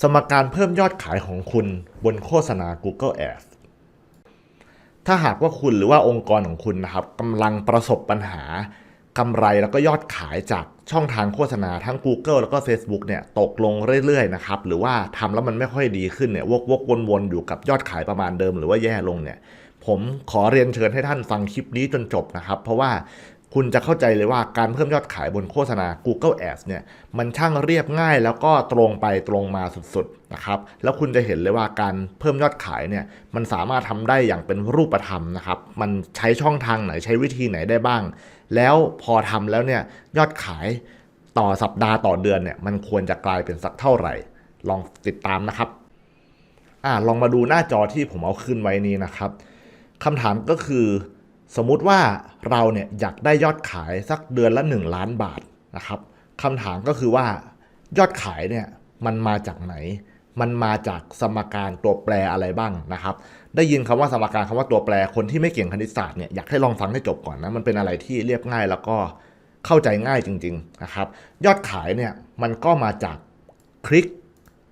สมการเพิ่มยอดขายของคุณบนโฆษณา Google Ads ถ้าหากว่าคุณหรือว่าองค์กรของคุณนะครับกำลังประสบปัญหากำไรแล้วก็ยอดขายจากช่องทางโฆษณาทั้ง Google แล้วก็ Facebook เนี่ยตกลงเรื่อยๆนะครับหรือว่าทำแล้วมันไม่ค่อยดีขึ้นเนี่ยวกๆวนๆอยู่กับยอดขายประมาณเดิมหรือว่าแย่ลงเนี่ยผมขอเรียนเชิญให้ท่านฟังคลิปนี้จนจบนะครับ เพราะว่า คุณจะเข้าใจเลยว่าการเพิ่มยอดขายบนโฆษณา Google Ads เนี่ยมันช่างเรียบง่ายแล้วก็ตรงไปตรงมาสุดๆนะครับแล้วคุณจะเห็นเลยว่าการเพิ่มยอดขายเนี่ยมันสามารถทำได้อย่างเป็นรูปธรรมนะครับมันใช้ช่องทางไหนใช้วิธีไหนได้บ้าง แล้วพอทำแล้วเนี่ยยอดขายต่อสัปดาห์ต่อเดือนเนี่ยมันควรจะกลายเป็นสักเท่าไหร่ ลองติดตามนะครับอ่าลองมาดูหน้าจอที่ผมเอาขึ้นไว้นี้นะครับคำถามก็คือ สมมุติว่าเราเนี่ยอยากได้ยอดขายสักเดือนละ 1 ล้านบาทนะครับคำถามก็คือว่ายอดขายเนี่ยมันมาจากไหน มันมาจากสมการตัวแปรอะไรบ้างนะครับ ได้ยินคำว่าสมการคำว่าตัวแปรคนที่ไม่เก่งคณิตศาสตร์เนี่ยอยากให้ลองฟังให้จบก่อนนะมันเป็นอะไรที่เรียบง่ายแล้วก็เข้าใจง่ายจริงๆนะครับ ยอดขายเนี่ยมันก็มาจากคลิก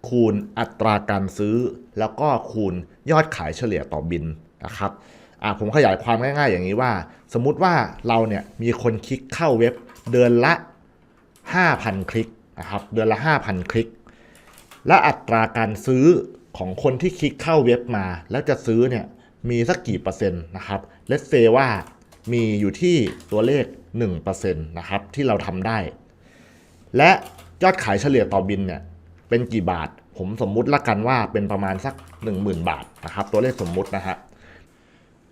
คูณอัตราการซื้อ แล้วก็คูณยอดขายเฉลี่ยต่อบินนะครับ อ่าผมขยายความง่าย ๆ อย่างนี้ว่า สมมุติว่าเราเนี่ยมีคนคลิกเข้าเว็บเดือนละ 5,000 คลิกนะครับเดือนละ 5,000 คลิก และอัตราการซื้อของคนที่คลิกเข้าเว็บมา แล้วจะซื้อเนี่ยมีสักกี่เปอร์เซ็นต์นะครับเลสเซว่ามีอยู่ที่ตัวเลข1%นะครับที่เราทำได้ และยอดขายเฉลี่ยต่อบินเนี่ยเป็นกี่บาท ผมสมมุติละกันว่าเป็นประมาณสัก 10,000 บาทนะครับตัวเลขสมมุตินะฮะ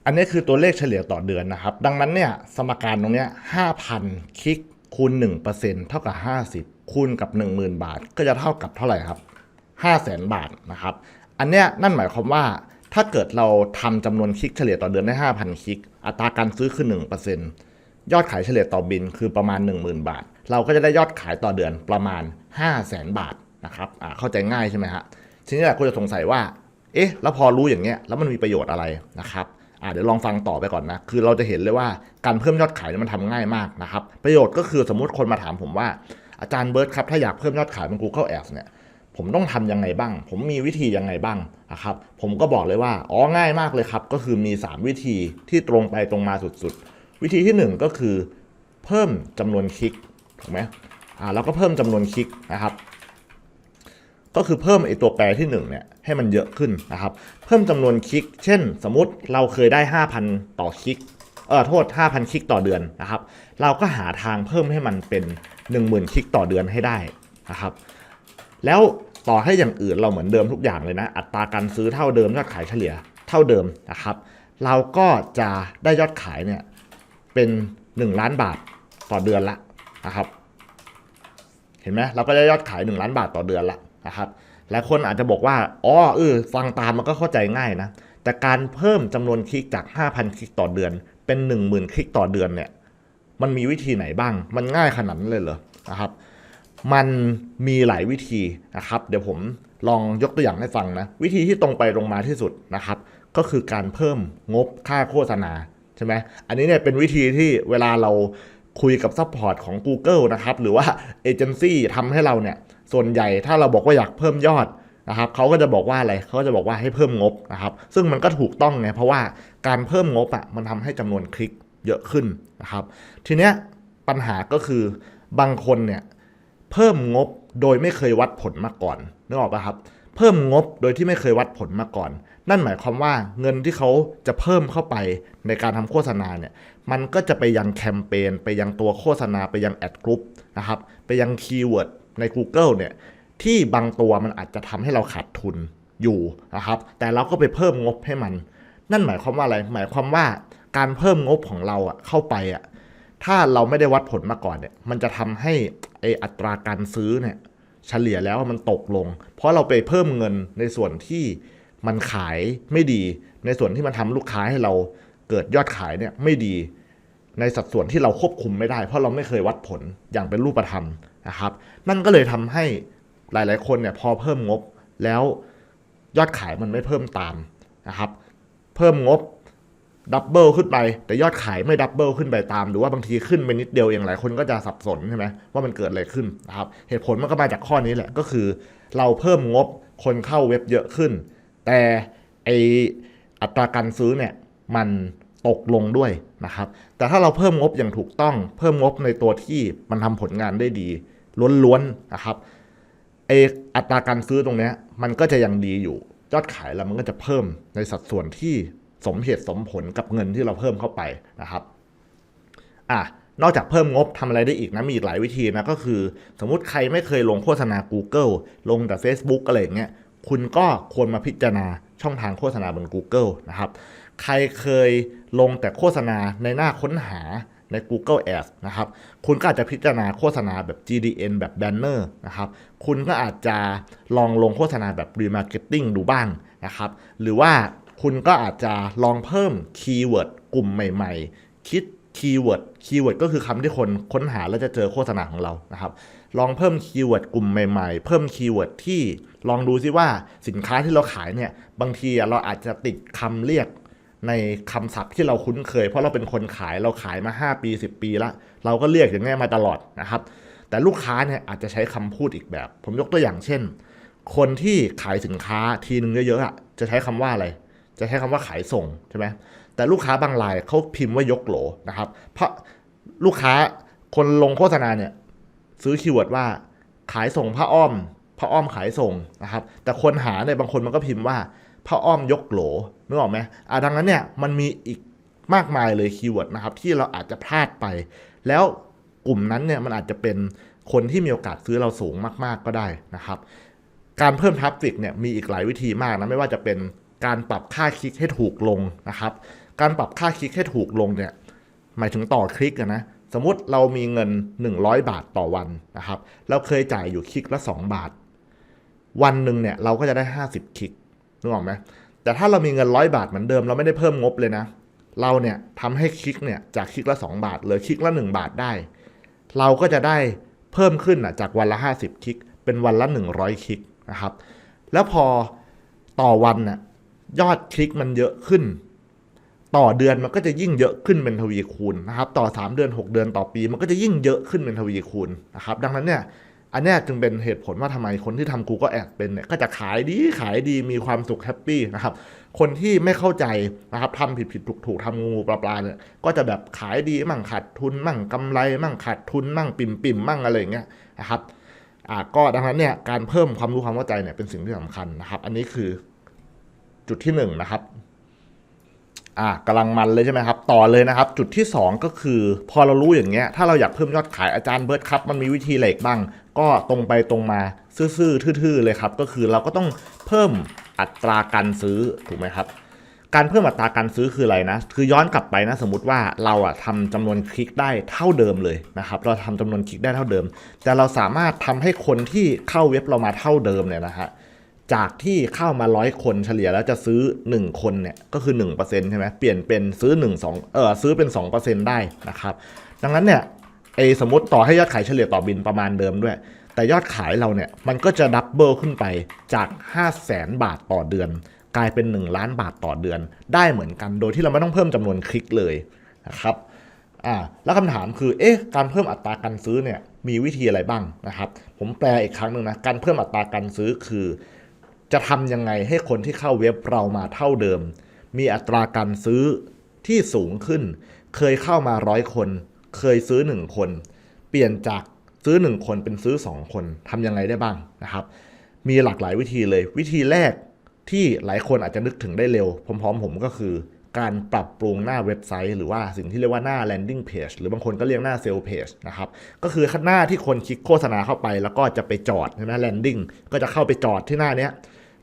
อันนี้คือตัวเลขเฉลี่ยต่อเดือนนะครับ ดังนั้นเนี่ยสมการตรงนี้ย5,000คลิกคูณ1%เท่ากับ 50 คูณกับ 10,000 บาท ก็จะเท่ากับเท่าไหร่ครับ 500,000บาทนะครับ อันเนี้ยนั่นหมายความว่าถ้าเกิดเราทำจำนวนคลิกเฉลี่ยต่อเดือนได้ 5,000 คลิก อัตราการซื้อคือ 1%ยอดขายเฉลี่ยต่อบินคือประมาณ 10,000 บาท เราก็จะได้ยอดขายต่อเดือนประมาณ 500,000บาทนะครับอ่าเข้าใจง่ายใช่ไหมฮะทีนี้หลายคนจะสงสัยว่า เอ๊ะ แล้วพอรู้อย่างเงี้ยแล้วมันมีประโยชน์อะไรนะครับ อ่าเดี๋ยวลองฟังต่อไปก่อนนะ คือเราจะเห็นเลยว่าการเพิ่มยอดขายเนี่ยมันทำง่ายมากนะครับ ประโยชน์ก็คือสมมติคนมาถามผมว่า อาจารย์เบิร์ตครับ ถ้าอยากเพิ่มยอดขายบน Google Ads เนี่ย ผมต้องทำยังไงบ้าง ผมมีวิธียังไงบ้างนะครับ ผมก็บอกเลยว่า อ๋อ ง่ายมากเลยครับ ก็คือมี 3 วิธีที่ตรงไปตรงมาสุดๆ วิธีที่ 1 ก็คือ เพิ่มจำนวนคลิก ถูกไหมอ่าแล้วก็เพิ่มจำนวนคลิกนะครับ ก็คือเพิ่มไอตัวแปรที่1เนี่ยให้มันเยอะขึ้นนะครับ เพิ่มจำนวนคลิก เช่น สมมติเราเคยได้ 5,000 ต่อคลิก เออโทษ 5,000 คลิกต่อเดือนนะครับ เราก็หาทางเพิ่มให้มันเป็น 10,000 คลิกต่อเดือนให้ได้นะครับ แล้วต่อให้อย่างอื่นเราเหมือนเดิมทุกอย่างเลยนะ อัตราการซื้อเท่าเดิมยอดขายเฉลี่ยเท่าเดิมนะครับ เราก็จะได้ยอดขายเนี่ยเป็น 1 ล้านบาทต่อเดือนละนะครับ เห็นไหมเราก็ได้ยอดขาย 1 ล้านบาทต่อเดือนละ นะครับหลายคนอาจจะบอกว่าอ๋อเออฟังตามมันก็เข้าใจง่ายนะ แต่การเพิ่มจำนวนคลิกจาก 5,000 คลิกต่อเดือน เป็น 10,000 คลิกต่อเดือนเนี่ยมันมีวิธีไหนบ้าง มันง่ายขนาดนั้นเลยเหรอนะครับมันมีหลายวิธีนะครับ เดี๋ยวผมลองยกตัวอย่างให้ฟังนะ วิธีที่ตรงไปตรงมาที่สุดนะครับ ก็คือการเพิ่มงบค่าโฆษณาใช่ไหมอันนี้เนี่ยเป็นวิธีที่เวลาเราคุยกับซัพพอร์ตของ Google นะครับ หรือว่าเอเจนซี่ทำให้เราเนี่ย ส่วนใหญ่ถ้าเราบอกว่าอยากเพิ่มยอดนะครับเขาก็จะบอกว่าอะไรเขาก็จะบอกว่าให้เพิ่มงบนะครับ ซึ่งมันก็ถูกต้องไงเพราะว่าการเพิ่มงบอะมันทำให้จำนวนคลิกเยอะขึ้นนะครับ ทีเนี้ยปัญหาก็คือบางคนเนี่ยเพิ่มงบโดยไม่เคยวัดผลมาก่อนนึกออกปะครับ เพิ่มงบโดยที่ไม่เคยวัดผลมาก่อน นั่นหมายความว่าเงินที่เขาจะเพิ่มเข้าไปในการทำโฆษณาเนี่ยมันก็จะไปยังแคมเปญไปยังตัวโฆษณาไปยังแอดกรุ๊ปนะครับไปยังคีย์เวิร์ด ใน Google เนี่ยที่บางตัวมันอาจจะทำให้เราขาดทุนอยู่นะครับ แต่เราก็ไปเพิ่มงบให้มัน นั่นหมายความว่าอะไร หมายความว่าการเพิ่มงบของเราอะเข้าไปอะถ้าเราไม่ได้วัดผลมาก่อนเนี่ย มันจะทำให้ไออัตราการซื้อเนี่ยเฉลี่ยแล้วมันตกลง เพราะเราไปเพิ่มเงินในส่วนที่มันขายไม่ดี ในส่วนที่มันทำลูกค้าให้เราเกิดยอดขายเนี่ยไม่ดี ในสัดส่วนที่เราควบคุมไม่ได้ เพราะเราไม่เคยวัดผลอย่างเป็นรูปธรรม นะครับนั่นก็เลยทำให้หลาย ๆ คนเนี่ยพอเพิ่มงบแล้วยอดขายมันไม่เพิ่มตามนะครับเพิ่มงบดับเบิลขึ้นไป แต่ยอดขายไม่ดับเบิลขึ้นไปตาม หรือว่าบางทีขึ้นไปนิดเดียวเองหลายคนก็จะสับสนใช่ไหมว่ามันเกิดอะไรขึ้นนะครับเหตุผลมันก็มาจากข้อนี้แหละก็คือ เราเพิ่มงบคนเข้าเว็บเยอะขึ้น แต่ไออัตราการซื้อเนี่ยมันตกลงด้วยนะครับ แต่ถ้าเราเพิ่มงบอย่างถูกต้อง เพิ่มงบในตัวที่มันทำผลงานได้ดี ล้วนๆนะครับไออัตราการซื้อตรงนี้มันก็จะยังดีอยู่ ยอดขายเรามันก็จะเพิ่มในสัดส่วนที่สมเหตุสมผลกับเงินที่เราเพิ่มเข้าไปนะครับอะนอกจากเพิ่มงบทำอะไรได้อีกนะมีอีกหลายวิธีนะก็คือ สมมุติใครไม่เคยลงโฆษณา Google ลงแต่ Facebook อะไรอย่างเงี้ยคุณก็ควรมาพิจารณาช่องทางโฆษณาบน Google นะครับ ใครเคยลงแต่โฆษณาในหน้าค้นหา ใน Google Ads นะครับ คุณก็อาจจะพิจารณาโฆษณาแบบ GDN แบบแบนเนอร์นะครับ คุณก็อาจจะลองลงโฆษณาแบบ Remarketing ดูบ้างนะครับ หรือว่าคุณก็อาจจะลองเพิ่มคีย์เวิร์ดกลุ่มใหม่ ๆ คิดคีย์เวิร์ด คีย์เวิร์ดก็คือคำที่คนค้นหาแล้วจะเจอโฆษณาของเรานะครับ ลองเพิ่มคีย์เวิร์ดกลุ่มใหม่ๆ เพิ่มคีย์เวิร์ดที่ลองดูซิว่าสินค้าที่เราขายเนี่ย บางทีเราอาจจะติดคำเรียก ในคำศัพท์ที่เราคุ้นเคย เพราะเราเป็นคนขายเราขายมา 5 ปี 10 ปีละเราก็เรียกอย่างนี้มาตลอดนะครับ แต่ลูกค้าเนี่ยอาจจะใช้คำพูดอีกแบบ ผมยกตัวอย่างเช่น คนที่ขายสินค้าทีนึงเยอะๆอะจะใช้คำว่าอะไร จะใช้คำว่าขายส่งใช่ไหมแต่ลูกค้าบางรายเขาพิมพ์ว่ายกโหลนะครับ เพราะลูกค้าคนลงโฆษณาเนี่ยซื้อคีย์เวิร์ดว่า ขายส่งผ้าอ้อมผ้าอ้อมขายส่งนะครับ แต่คนหาเนี่ยบางคนมันก็พิมพ์ว่าผ้าอ้อมยกโหล นึกออกไหมอ่าดังนั้นเนี่ยมันมีอีกมากมายเลยคีย์เวิร์ดนะครับที่เราอาจจะพลาดไป แล้วกลุ่มนั้นเนี่ยมันอาจจะเป็นคนที่มีโอกาสซื้อเราสูงมาก ๆ ก็ได้นะครับ การเพิ่มทราฟฟิกเนี่ยมีอีกหลายวิธีมากนะไม่ว่าจะเป็นการปรับค่าคลิกให้ถูกลงนะครับ การปรับค่าคลิกให้ถูกลงเนี่ยหมายถึงต่อคลิกนะสมมติเรามีเงิน 100 บาทต่อวันนะครับ เราเคยจ่ายอยู่คลิกละ 2 บาท วันหนึ่งเนี่ยเราก็จะได้ 50 คลิกนึกออกไหม แต่ถ้าเรามีเงินร้อยบาทเหมือนเดิมเราไม่ได้เพิ่มงบเลยนะ เราเนี่ยทำให้คลิกเนี่ยจากคลิกละ 2 บาทเหลือคลิกละ 1 บาทได้ เราก็จะได้เพิ่มขึ้นอะจากวันละ 50 คลิก เป็นวันละ 100 คลิกนะครับ แล้วพอต่อวันน่ะยอดคลิกมันเยอะขึ้น ต่อเดือนมันก็จะยิ่งเยอะขึ้นเป็นทวีคูณนะครับ ต่อ 3 เดือน 6 เดือนต่อปี มันก็จะยิ่งเยอะขึ้นเป็นทวีคูณนะครับ ดังนั้นเนี่ย อันนี้จึงเป็นเหตุผลว่าทำไมคนที่ทำ Google Ads เป็นเนี่ยก็จะขายดีขายดีมีความสุขแฮปปี้นะครับ คนที่ไม่เข้าใจนะครับทำผิดผิดถูกถูกทำงูปลาปลาเนี่ยก็จะแบบขายดีมั่งขาดทุน มั่งกำไร มั่งขาดทุน มั่งปิ่มปิ่มมั่งอะไรอย่างเงี้ยนะครับอ่าก็ดังนั้นเนี่ยการเพิ่มความรู้ความเข้าใจเนี่ยเป็นสิ่งที่สำคัญนะครับ อันนี้คือจุดที่หนึ่งนะครับอะกำลังมันเลยใช่ไหมครับ ต่อเลยนะครับ จุดที่ 2 ก็คือ พอเรารู้อย่างเงี้ยถ้าเราอยากเพิ่มยอดขายอาจารย์เบิร์ดครับมันมีวิธีเหล็กบ้าง ก็ตรงไปตรงมาซื่อๆทื่อๆเลยครับก็คือเราก็ต้องเพิ่มอัตราการซื้อถูกไหมครับ การเพิ่มอัตราการซื้อคืออะไรนะ คือย้อนกลับไปนะสมมติว่าเราอะทำจำนวนคลิกได้เท่าเดิมเลยนะครับ เราทำจำนวนคลิกได้เท่าเดิม แต่เราสามารถทำให้คนที่เข้าเว็บเรามาเท่าเดิมเนี่ยนะฮะจากที่เข้ามาร้อยคนเฉลี่ยแล้วจะซื้อ 1 คนเนี่ยก็คือ1%ใช่ไหมเปลี่ยนเป็นซื้อ1 2เออซื้อเป็น 2%ได้นะครับ ดังนั้นเนี่ย ไอสมมติต่อให้ยอดขายเฉลี่ยต่อบินประมาณเดิมด้วย แต่ยอดขายเราเนี่ยมันก็จะดับเบิลขึ้นไปจาก 5 0 0แสนบาทต่อเดือน กลายเป็น 1 ล้านบาทต่อเดือน ได้เหมือนกันโดยที่เราไม่ต้องเพิ่มจำนวนคลิกเลยนะครับอ่าแล้วคำถามคือเอ๊ะการเพิ่มอัตราการซื้อเนี่ยมีวิธีอะไรบ้างนะครับ ผมแปลอีกครั้งหนึ่งนะการเพิ่มอัตราการซื้อคือ จะทำยังไงให้คนที่เข้าเว็บเรามาเท่าเดิม มีอัตราการซื้อที่สูงขึ้น เคยเข้ามาร้อยคน เคยซื้อหนึ่งคน เปลี่ยนจากซื้อหนึ่งคนเป็นซื้อสองคนทำยังไงได้บ้างนะครับ มีหลากหลายวิธีเลย วิธีแรกที่หลายคนอาจจะนึกถึงได้เร็ว พร้อมๆ ผมก็คือการปรับปรุงหน้าเว็บไซต์ หรือว่าสิ่งที่เรียกว่าหน้า landing page หรือบางคนก็เรียกหน้า sales page นะครับ ก็คือหน้าที่คนคลิกโฆษณาเข้าไป แล้วก็จะไปจอดใช่ไหม landing ก็จะเข้าไปจอดที่หน้าเนี้ย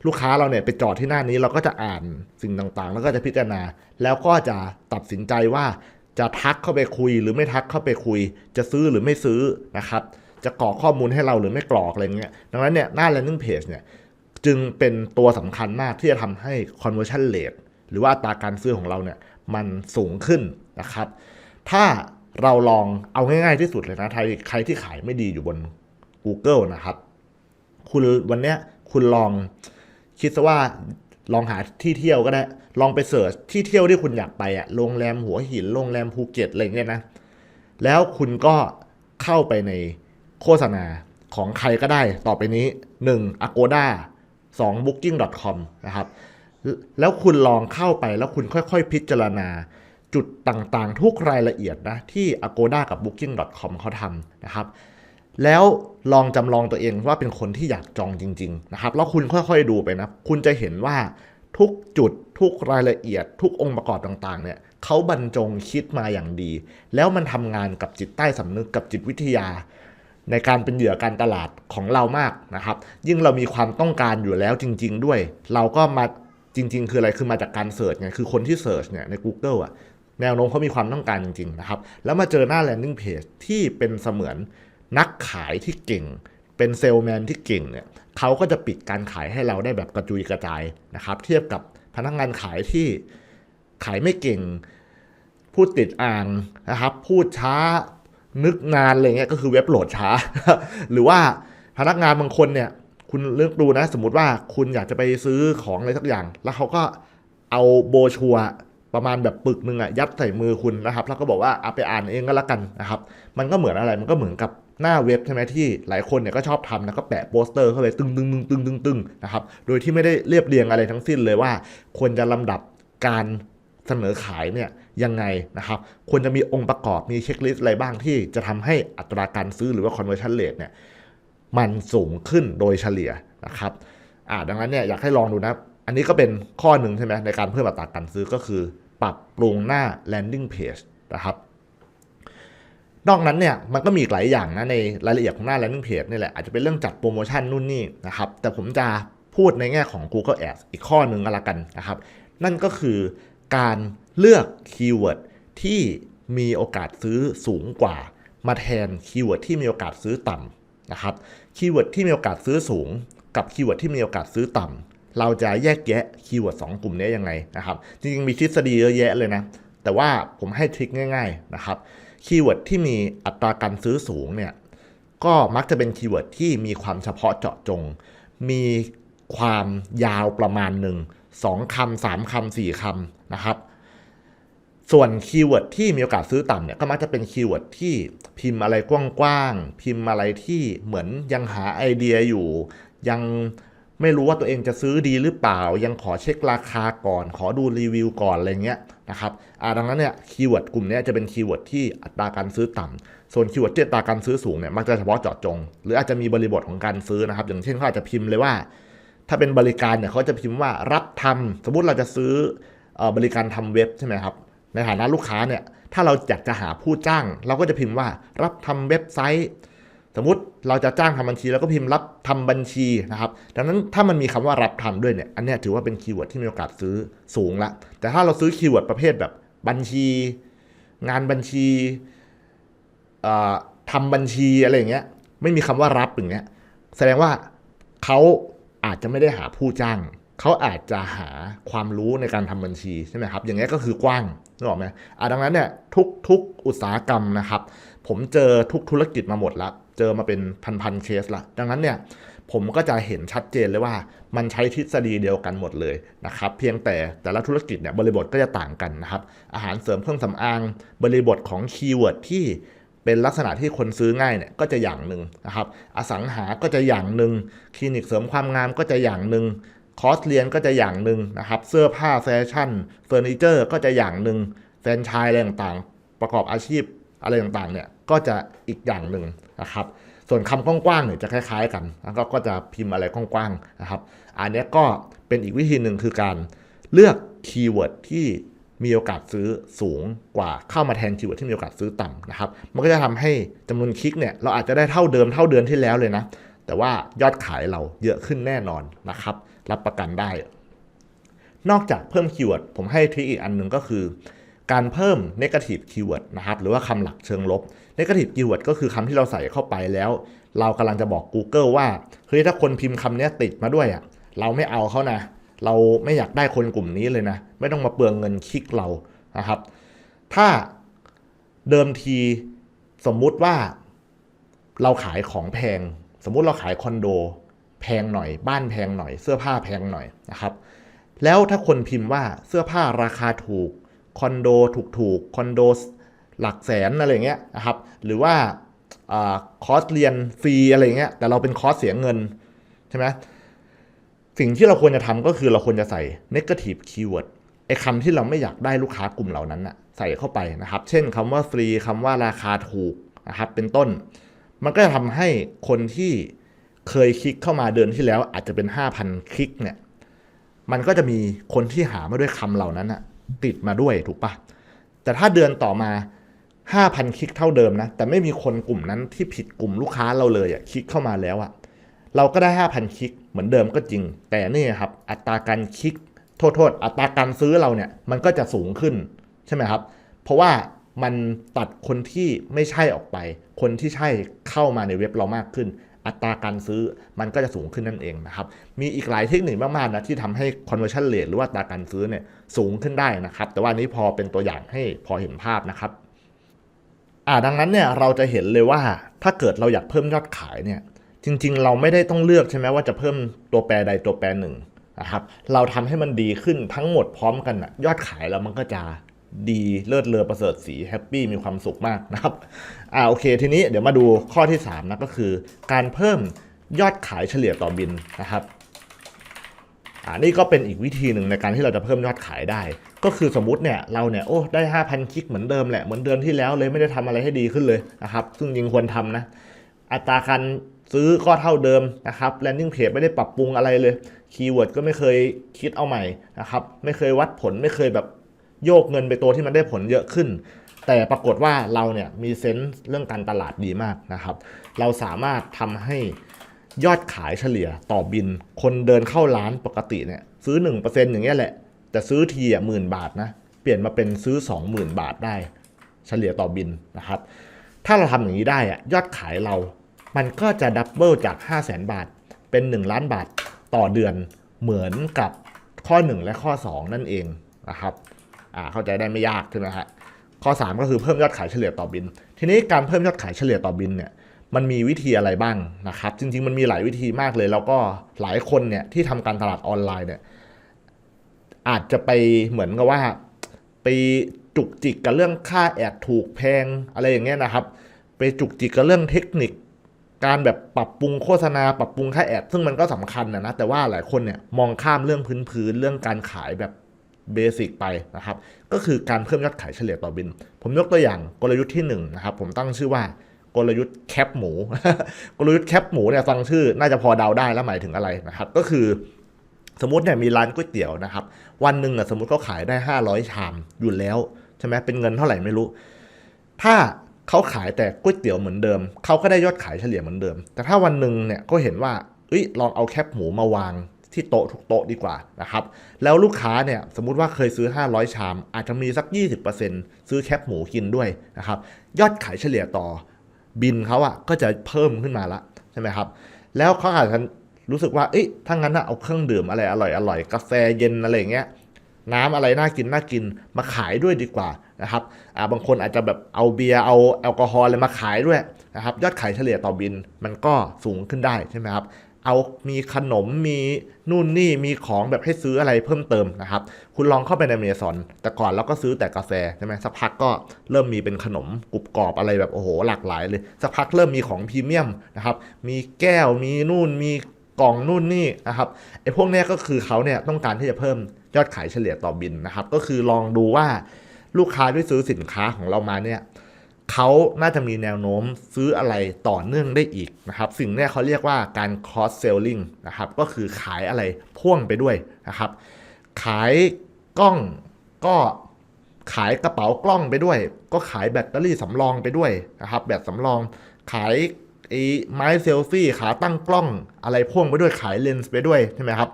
ลูกค้าเราเนี่ยไปจอดที่หน้านี้เราก็จะอ่านสิ่งต่างๆ แล้วก็จะพิจารณา แล้วก็จะตัดสินใจว่า จะทักเข้าไปคุยหรือไม่ทักเข้าไปคุย จะซื้อหรือไม่ซื้อนะครับ จะกรอกข้อมูลให้เราหรือไม่กรอกอะไรเงี้ย ดังนั้นเนี่ยหน้า landing page เนี่ยจึงเป็นตัวสำคัญมากที่จะทำให้ conversion rate หรือว่าอัตราการซื้อของเราเนี่ยมันสูงขึ้นนะครับ ถ้าเราลองเอาง่ายๆที่สุดเลยนะใครใครที่ขายไม่ดีอยู่บน Google นะครับ คุณวันเนี้ยคุณลองคิดซะว่าลองหาที่เที่ยวก็ได้ ลองไปเสิร์ชที่เที่ยวที่คุณอยากไปอะโรงแรมหัวหินโรงแรมภูเก็ตอะไรเงี้ยนะ แล้วคุณก็เข้าไปในโฆษณาของใครก็ได้ต่อไปนี้ 1. Agoda 2. Booking.com นะครับ แล้วคุณลองเข้าไปแล้วคุณค่อยๆ พิจารณา จุดต่างๆ ทุกรายละเอียดนะ ที่ Agoda กับ Booking.com เขาทำนะครับ แล้วลองจำลองตัวเองว่าเป็นคนที่อยากจองจริง ๆ นะครับ แล้วคุณค่อยๆดูไปนะ คุณจะเห็นว่าทุกจุด ทุกรายละเอียด ทุกองค์ประกอบต่างๆเนี่ยเขาบรรจงคิดมาอย่างดี แล้วมันทำงานกับจิตใต้สำนึกกับจิตวิทยา ในการเป็นเหยื่อการตลาดของเรามากนะครับ ยิ่งเรามีความต้องการอยู่แล้วจริง ๆ ด้วย เราก็มาจริง ๆ คืออะไรคือมาจากการเสิร์ชไงคือคนที่เสิร์ชเนี่ยใน Google อะแนวโน้มเขามีความต้องการจริง ๆ นะครับ แล้วมาเจอหน้า landing page ที่เป็นเสมือนนักขายที่เก่ง เป็นเซลแมนที่เก่งเนี่ยเขาก็จะปิดการขายให้เราได้แบบกระจุยกระจายนะครับ เทียบกับ พนักงานขายที่ขายไม่เก่ง พูดติดอ่างนะครับ พูดช้านึกนานอะไรเงี้ยก็คือเว็บโหลดช้า หรือว่าพนักงานบางคนเนี่ยคุณเลือกดูนะ สมมติว่าคุณอยากจะไปซื้อของอะไรสักอย่าง แล้วเขาก็เอาโบชัวประมาณแบบปึกหนึ่งอะยัดใส่มือคุณนะครับ แล้วก็บอกว่าเอาไปอ่านเองก็แล้วกันนะครับ มันก็เหมือนอะไรมันก็เหมือนกับ หน้าเว็บใช่ไหมที่หลายคนเนี่ยก็ชอบทำนะก็แปะโปสเตอร์เข้าไปตึงตึงตึงตึงตึงตึงนะครับโดยที่ไม่ได้เรียบเรียงอะไรทั้งสิ้นเลยว่า ควรจะลำดับการเสนอขายเนี่ยยังไงนะครับควรจะมีองค์ประกอบมีเช็คลิสต์อะไรบ้างที่จะทำให้อัตราการซื้อหรือว่า conversion rate เนี่ยมันสูงขึ้นโดยเฉลี่ยนะครับอ่าดังนั้นเนี่ยอยากให้ลองดูนะ อันนี้ก็เป็นข้อหนึ่งใช่ไหมในการเพิ่มอัตราการซื้อก็คือ ปรับปรุงหน้า landing page นะครับ นอกนั้นเนี่ยมันก็มีอีกหลายอย่างนะในรายละเอียดของหน้า landing page นี่แหละอาจจะเป็นเรื่องจัดโปรโมชั่นนู่นนี่นะครับแต่ผมจะพูดในแง่ของ Google Ads อีกข้อหนึ่งก็แล้วกันนะครับ นั่นก็คือการเลือกคีย์เวิร์ดที่มีโอกาสซื้อสูงกว่า มาแทนคีย์เวิร์ดที่มีโอกาสซื้อต่ำนะครับคีย์เวิร์ดที่มีโอกาสซื้อสูง กับคีย์เวิร์ดที่มีโอกาสซื้อต่ำเราจะแยกแยะคีย์เวิร์ดสองกลุ่มนี้ยังไงนะครับ จริงๆมีทฤษฎีเยอะแยะเลยนะแต่ว่าผมให้ทริคง่าย ๆนะครับ คีย์เวิร์ดที่มีอัตราการซื้อสูงเนี่ยก็มักจะเป็นคีย์เวิร์ดที่มีความเฉพาะเจาะจง มีความยาวประมาณหนึ่งสองคำสามคำสี่คำนะครับ ส่วนคีย์เวิร์ดที่มีโอกาสซื้อต่ำเนี่ยก็มักจะเป็นคีย์เวิร์ดที่พิมพ์อะไรกว้างๆพิมพ์อะไรที่เหมือนยังหาไอเดียอยู่ยัง ไม่รู้ว่าตัวเองจะซื้อดีหรือเปล่า ยังขอเช็คราคาก่อน ขอดูรีวิวก่อนอะไรเงี้ยนะครับอ่าดังนั้นเนี่ยคีย์เวิร์ดกลุ่มนี้จะเป็นคีย์เวิร์ดที่อัตราการซื้อต่ำส่วนคีย์เวิร์ดที่อัตราการซื้อสูงเนี่ยมักจะเฉพาะเจาะจง หรืออาจจะมีบริบทของการซื้อนะครับ อย่างเช่นเขาอาจจะพิมพ์เลยว่า ถ้าเป็นบริการเนี่ยเขาจะพิมพ์ว่ารับทำสมมุติเราจะซื้อออบริการทำเว็บใช่ไหมครับในฐานะลูกค้าเนี่ยถ้าเราอยากจะหาผู้จ้าง เราก็จะพิมพ์ว่ารับทำเว็บไซต์ สมมติเราจะจ้างทำบัญชีเราก็พิมพ์รับทำบัญชีนะครับ ดังนั้นถ้ามันมีคำว่ารับทำด้วยเนี่ย อันนี้ถือว่าเป็นคีย์เวิร์ดที่มีโอกาสซื้อสูงละ แต่ถ้าเราซื้อคีย์เวิร์ดประเภทแบบบัญชี งานบัญชีเอ่อทำบัญชีอะไรอย่างเงี้ย ไม่มีคำว่ารับอย่างเงี้ย แสดงว่าเขาอาจจะไม่ได้หาผู้จ้าง เขาอาจจะหาความรู้ในการทำบัญชีใช่ไหมครับ อย่างเงี้ยก็คือกว้างนึกออกไหมดังนั้นเนี่ยทุกทุกอุตสาหกรรมนะครับ ผมเจอทุกธุรกิจมาหมดละ เจอมาเป็นพันๆเคสละดังนั้นเนี่ยผมก็จะเห็นชัดเจนเลยว่ามันใช้ทฤษฎีเดียวกันหมดเลยนะครับเพียงแต่แต่ละธุรกิจเนี่ยบริบทก็จะต่างกันนะครับอาหารเสริมเครื่องสำอาง บริบทของคีย์เวิร์ดที่เป็นลักษณะที่คนซื้อง่ายเนี่ยก็จะอย่างหนึ่งนะครับอสังหาก็จะอย่างหนึ่งคลินิกเสริมความงามก็จะอย่างหนึ่งคอร์สเรียนก็จะอย่างหนึ่งนะครับเสื้อผ้าแฟชั่นเฟอร์นิเจอร์ก็จะอย่างหนึ่งแฟรนไชส์อะไรต่างๆ ประกอบอาชีพอะไรต่างๆเนี่ยก็จะอีกอย่างหนึ่ง นะครับ ส่วนคำกว้างๆเนี่ยจะคล้าย ๆ กัน แล้วก็จะพิมพ์อะไรกว้างๆนะครับ อันนี้ก็เป็นอีกวิธีหนึ่งคือการเลือกคีย์เวิร์ดที่มีโอกาสซื้อสูงกว่าเข้ามาแทนคีย์เวิร์ดที่มีโอกาสซื้อต่ำนะครับ มันก็จะทำให้จำนวนคลิกเนี่ยเราอาจจะได้เท่าเดิมเท่าเดือนที่แล้วเลยนะ แต่ว่ายอดขายเราเยอะขึ้นแน่นอนนะครับ รับประกันได้ นอกจากเพิ่มคีย์เวิร์ดผมให้ทริคอีกอันหนึ่งก็คือ การเพิ่ม negative keyword นะครับ หรือว่าคำหลักเชิงลบ negative keyword ก็คือคำที่เราใส่เข้าไปแล้ว เรากำลังจะบอก Google ว่าเฮ้ยถ้าคนพิมพ์คำนี้ติดมาด้วยอะเราไม่เอาเขานะ เราไม่อยากได้คนกลุ่มนี้เลยนะ ไม่ต้องมาเปลืองเงินคลิกเรานะครับ ถ้าเดิมทีสมมุติว่าเราขายของแพง สมมุติเราขายคอนโด แพงหน่อย บ้านแพงหน่อย เสื้อผ้าแพงหน่อยนะครับ แล้วถ้าคนพิมพ์ว่าเสื้อผ้าราคาถูกคอนโดถูกๆคอนโด หลักแสนอะไรเงี้ยนะครับ หรือว่าอคอร์สเรียนฟรีอะไรเงี้ยแต่เราเป็นคอร์สเสียเงินใช่ไหมสิ่งที่เราควรจะทำก็คือเราควรจะใส่ negative keyword ไอ้คำที่เราไม่อยากได้ลูกค้ากลุ่มเหล่านั้นนะใส่เข้าไปนะครับ เช่นคำว่าฟรีคำว่าราคาถูกนะครับเป็นต้น มันก็จะทำให้คนที่เคยคลิกเข้ามาเดือนที่แล้วอาจจะเป็น 5,000 คลิกเนี่ย มันก็จะมีคนที่หามาด้วยคำเหล่านั้นอะติดมาด้วยถูกปะแต่ถ้าเดือนต่อมา 5,000 คลิกเท่าเดิมนะ แต่ไม่มีคนกลุ่มนั้นที่ผิดกลุ่มลูกค้าเราเลยอะคลิกเข้ามาแล้วอะเราก็ได้ 5,000 คลิกเหมือนเดิมก็จริง แต่นี่ครับอัตราการคลิกโทษโทษอัตราการซื้อเราเนี่ยมันก็จะสูงขึ้นใช่ไหมครับ เพราะว่ามันตัดคนที่ไม่ใช่ออกไป คนที่ใช่เข้ามาในเว็บเรามากขึ้น อัตราการซื้อมันก็จะสูงขึ้นนั่นเองนะครับ มีอีกหลายเทคนิคมากๆนะที่ทำให้ conversion rate หรือว่าอัตราการซื้อเนี่ยสูงขึ้นได้นะครับ แต่ว่านนี้พอเป็นตัวอย่างให้พอเห็นภาพนะครับ อ่าดังนั้นเนี่ยเราจะเห็นเลยว่าถ้าเกิดเราอยากเพิ่มยอดขายเนี่ยจริงๆ เราไม่ได้ต้องเลือกใช่ไหมว่าจะเพิ่มตัวแปรใดตัวแปรหนึ่งนะครับเราทำให้มันดีขึ้นทั้งหมดพร้อมกันนะยอดขายเรามันก็จะดีเลิศเลอประเสริฐสีแฮปปี้มีความสุขมากนะครับอ่าโอเคทีนี้เดี๋ยวมาดูข้อที่3นะก็คือ การเพิ่มยอดขายเฉลี่ยต่อบินนะครับ อ่านี่ก็เป็นอีกวิธีหนึ่งในการที่เราจะเพิ่มยอดขายได้ ก็คือสมมติเนี่ยเราเนี่ยโอ้ได้ 5,000 คลิกเหมือนเดิมแหละเหมือนเดือนที่แล้วเลยไม่ได้ทำอะไรให้ดีขึ้นเลยนะครับซึ่งจริงควรทำนะ อัตราการซื้อก็เท่าเดิมนะครับ landing page ไม่ได้ปรับปรุงอะไรเลยคีย์เวิร์ดก็ไม่เคยคิดเอาใหม่นะครับไม่เคยวัดผลไม่เคยแบบโยกเงินไปตัวที่มันได้ผลเยอะขึ้น แต่ปรากฏว่าเราเนี่ยมีเซนส์เรื่องการตลาดดีมากนะครับ เราสามารถทำให้ ยอดขายเฉลี่ยต่อบิน คนเดินเข้าร้านปกติเนี่ยซื้อ 1%อย่างเงี้ยแหละ แต่ซื้อทีอะหมื่นบาทนะเปลี่ยนมาเป็นซื้อ 20,000 บาทได้ เฉลี่ยต่อบินนะครับ ถ้าเราทำอย่างนี้ได้อะยอดขายเรา มันก็จะดับเบิลจาก 5 0 0 0 0 0 บาท เป็น 1 ล้านบาทต่อเดือนเหมือนกับข้อ 1 และข้อ 2 นั่นเองนะครับอ่าเข้าใจได้ไม่ยากใช่ไหมฮะข้อ 3 ก็คือเพิ่มยอดขายเฉลี่ยต่อบิน ทีนี้การเพิ่มยอดขายเฉลี่ยต่อบินเนี่ย มันมีวิธีอะไรบ้างนะครับ จริง ๆ มันมีหลายวิธีมากเลย แล้วก็หลายคนเนี่ยที่ทำการตลาดออนไลน์เนี่ยอาจจะไปเหมือนกับว่าไปจุกจิกกับเรื่องค่าแอดถูกแพงอะไรอย่างเงี้ยนะครับ ไปจุกจิกกับเรื่องเทคนิค การแบบปรับปรุงโฆษณา ปรับปรุงค่าแอดซึ่งมันก็สำคัญนะนะแต่ว่าหลายคนเนี่ยมองข้ามเรื่องพื้นๆเรื่องการขายแบบเบสิกไปนะครับ ก็คือการเพิ่มยอดขายเฉลี่ยต่อบิน ผมยกตัวอย่างกลยุทธ์ที่หนึ่งนะครับผมตั้งชื่อว่า กลยุทธ์แคปหมู กลยุทธ์แคปหมูเนี่ยฟังชื่อน่าจะพอเดาได้แล้วหมายถึงอะไรนะครับ ก็คือสมมติเนี่ยมีร้านก๋วยเตี๋ยวนะครับ วันหนึ่งอะสมมติเขาขายได้ 500 ชามอยู่แล้วใช่ไหมเป็นเงินเท่าไหร่ไม่รู้ ถ้าเขาขายแต่ก๋วยเตี๋ยวเหมือนเดิม เขาก็ได้ยอดขายเฉลี่ยเหมือนเดิม แต่ถ้าวันหนึ่งเนี่ยก็เห็นว่าเอ้ยลองเอาแคปหมูมาวางที่โต๊ะทุกโต๊ะดีกว่านะครับ แล้วลูกค้าเนี่ยสมมุติว่าเคยซื้อ 500 ชาม อาจจะมีสัก 20%ซื้อแคปหมูกินด้วยนะครับ ยอดขายเฉลี่ยต่อ บินเขาอะก็จะเพิ่มขึ้นมาละใช่ไหมครับ แล้วเขาอาจจะรู้สึกว่าเอ้ยถ้างั้นนะเอาเครื่องดื่มอะไรอร่อยอร่อยกาแฟเย็นอะไรอย่างเงี้ยน้ำอะไรน่ากินน่ากินมาขายด้วยดีกว่านะครับอ่าบางคนอาจจะแบบเอาเบียร์เอาแอลกอฮอล์อะไรมาขายด้วยนะครับยอดขายเฉลี่ยต่อบินมันก็สูงขึ้นได้ใช่ไหมครับ เอามีขนมมีนู่นนี่มีของแบบให้ซื้ออะไรเพิ่มเติมนะครับ คุณลองเข้าไปในเมซอนแต่ก่อนเราก็ซื้อแต่กาแฟใช่ไหมสักพักก็เริ่มมีเป็นขนมกรุบกรอบอะไรแบบโอ้โหหลากหลายเลยสักพักเริ่มมีของพรีเมียมนะครับ มีแก้วมีนู่นมีกล่องนู่นนี่นะครับไอ้พวกเนี้ยก็คือเขาเนี่ยต้องการที่จะเพิ่มยอดขายเฉลี่ยต่อบินนะครับ ก็คือลองดูว่าลูกค้าที่ซื้อสินค้าของเรามาเนี่ย เขาน่าจะมีแนวโน้มซื้ออะไรต่อเนื่องได้อีกนะครับสิ่งนี้เขาเรียกว่าการ cross selling นะครับก็คือขายอะไรพ่วงไปด้วยนะครับขายกล้องก็ขายกระเป๋ากล้องไปด้วย ก็ขายแบตเตอรี่สำรองไปด้วยนะครับแบตสำรองขายไอ้ไม้เซลฟี่ขาตั้งกล้องอะไรพ่วงไปด้วยขายเลนส์ไปด้วยใช่ไหมครับ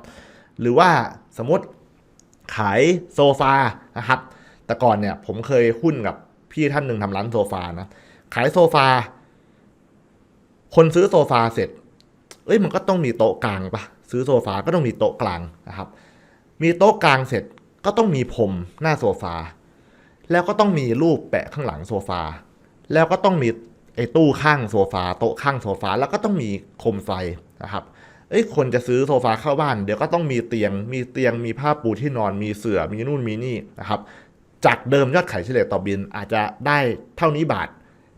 หรือว่าสมมติขายโซฟานะครับแต่ก่อนเนี่ยผมเคยหุ้นกับ พี่ท่านหนึ่งทำร้านโซฟานะขายโซฟา คนซื้อโซฟาเสร็จ เอ้ยมันก็ต้องมีโต๊ะกลางปะซื้อโซฟาก็ต้องมีโต๊ะกลางนะครับ มีโต๊ะกลางเสร็จก็ต้องมีผมหน้าโซฟา แล้วก็ต้องมีรูปแปะข้างหลังโซฟา แล้วก็ต้องมีไอ้ตู้ข้างโซฟาโต๊ะข้างโซฟาแล้วก็ต้องมีโคมไฟนะครับเอ้ยคนจะซื้อโซฟาเข้าบ้าน เดี๋ยวก็ต้องมีเตียง มีเตียงมีผ้าปูที่นอนมีเสื่อมีนู่นมีนี่นะครับ จากเดิมยอดขายเฉลี่ยต่อบินอาจจะได้เท่านี้บาท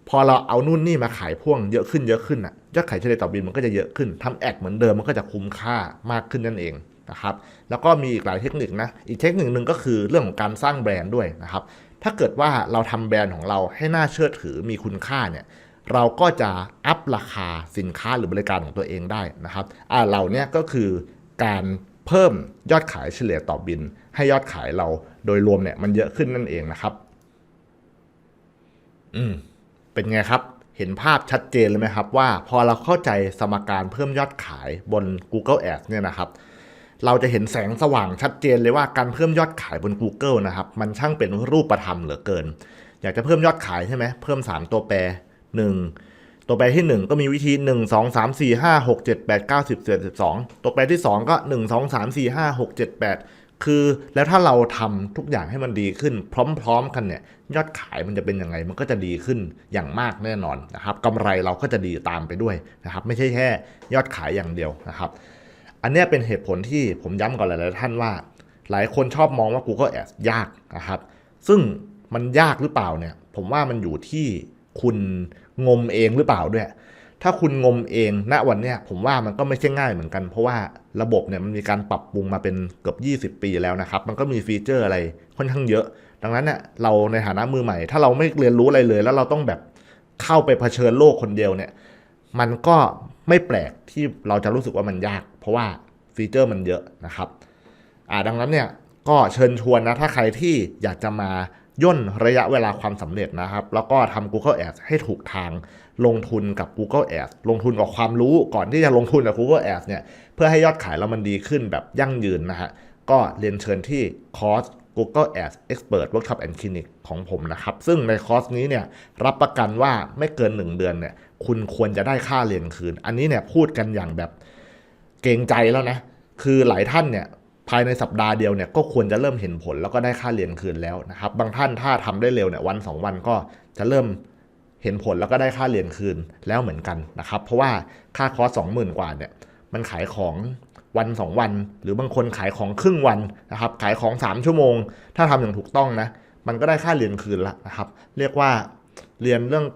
พอเราเอานู่นนี่มาขายพ่วงเยอะขึ้นเยอะขึ้นอะยอดขายเฉลี่ยต่อบินมันก็จะเยอะขึ้นทำแอดเหมือนเดิมมันก็จะคุ้มค่ามากขึ้นนั่นเองนะครับแล้วก็มีอีกหลายเทคนิคนะอีกเทคนิคหนึ่งก็คือเรื่องของการสร้างแบรนด์ด้วยนะครับถ้าเกิดว่าเราทำแบรนด์ของเราให้น่าเชื่อถือมีคุณค่าเนี่ยเราก็จะอัพราคาสินค้าหรือบริการของตัวเองได้นะครับอ่าเหล่านี้ก็คือการ เพิ่มยอดขายเฉลี่ยต่อบิน ให้ยอดขายเราโดยรวมเนี่ยมันเยอะขึ้นนั่นเองนะครับ อืม เป็นไงครับ เห็นภาพชัดเจนเลยไหมครับว่าพอเราเข้าใจสมการเพิ่มยอดขายบน Google Ads เนี่ยนะครับ เราจะเห็นแสงสว่างชัดเจนเลยว่าการเพิ่มยอดขายบน Google นะครับ มันช่างเป็นรูปธรรมเหลือเกิน อยากจะเพิ่มยอดขายใช่ไหมเพิ่ม 3 ตัวแปร 1 ตัวแปรที่ 1 ก็มีวิธี 1 2 3 4 5 6 7 8 9 10 11 12 ตัวแปรที่ 2 ก็ 1 2 3 4 5 6 7 8 คือแล้วถ้าเราทำทุกอย่างให้มันดีขึ้น พร้อม ๆ กันเนี่ยยอดขายมันจะเป็นยังไงมันก็จะดีขึ้นอย่างมากแน่นอนนะครับกำไรเราก็จะดีตามไปด้วยนะครับไม่ใช่แค่ยอดขายอย่างเดียวนะครับ อันนี้เป็นเหตุผลที่ผมย้ำก่อนหลายๆท่านว่า หลายคนชอบมองว่า Google Ads ยากนะครับ ซึ่งมันยากหรือเปล่าเนี่ยผมว่ามันอยู่ที่คุณ งมเองหรือเปล่าด้วย ถ้าคุณงมเองณวันเนี้ยผมว่ามันก็ไม่ใช่ง่ายเหมือนกัน เพราะว่าระบบเนี่ยมันมีการปรับปรุงมาเป็นเกือบ 20 ปีแล้วนะครับ มันก็มีฟีเจอร์อะไรค่อนข้างเยอะ ดังนั้นเนี่ยเราในฐานะมือใหม่ ถ้าเราไม่เรียนรู้อะไรเลย แล้วเราต้องแบบเข้าไปเผชิญโลกคนเดียวเนี่ย มันก็ไม่แปลกที่เราจะรู้สึกว่ามันยาก เพราะว่าฟีเจอร์มันเยอะนะครับ อ่าดังนั้นเนี่ยก็เชิญชวนนะถ้าใครที่อยากจะมา ย่นระยะเวลาความสำเร็จนะครับ แล้วก็ทำ Google Ads ให้ถูกทางลงทุนกับ Google Ads ลงทุนกับความรู้ก่อนที่จะลงทุนกับ Google Ads เนี่ยเพื่อให้ยอดขายเรามันดีขึ้นแบบยั่งยืนนะฮะก็เรียนเชิญที่คอร์ส Google Ads Expert Workshop and Clinic ของผมนะครับ ซึ่งในคอร์สนี้เนี่ยรับประกันว่าไม่เกิน 1 เดือนเนี่ยคุณควรจะได้ค่าเรียนคืน อันนี้เนี่ยพูดกันอย่างแบบเกรงใจแล้วนะ คือหลายท่านเนี่ย ภายในสัปดาห์เดียวเนี่ยก็ควรจะเริ่มเห็นผลแล้วก็ได้ค่าเรียนคืนแล้วนะครับ บางท่านถ้าทำได้เร็วเนี่ยวันสองวันก็จะเริ่มเห็นผลแล้วก็ได้ค่าเรียนคืนแล้วเหมือนกันนะครับ เพราะว่าค่าคอร์สสองหมื่นกว่าเนี่ยมันขายของวันสองวัน หรือบางคนขายของครึ่งวันนะครับ ขายของสามชั่วโมง ถ้าทำอย่างถูกต้องนะมันก็ได้ค่าเรียนคืนละนะครับ เรียกว่าเรียนเรื่อง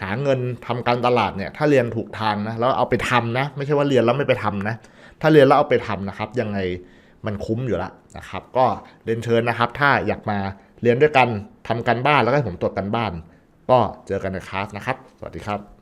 หาเงินทำการตลาดเนี่ยถ้าเรียนถูกทางนะแล้วเอาไปทำนะ ไม่ใช่ว่าเรียนแล้วไม่ไปทำนะ ถ้าเรียนแล้วเอาไปทำนะครับยังไง มันคุ้มอยู่ละนะครับ ก็เรียนเชิญนะครับ ถ้าอยากมาเรียนด้วยกันทำกันบ้านแล้วก็ผมตรวจกันบ้าน ก็เจอกันในคลาสนะครับ สวัสดีครับ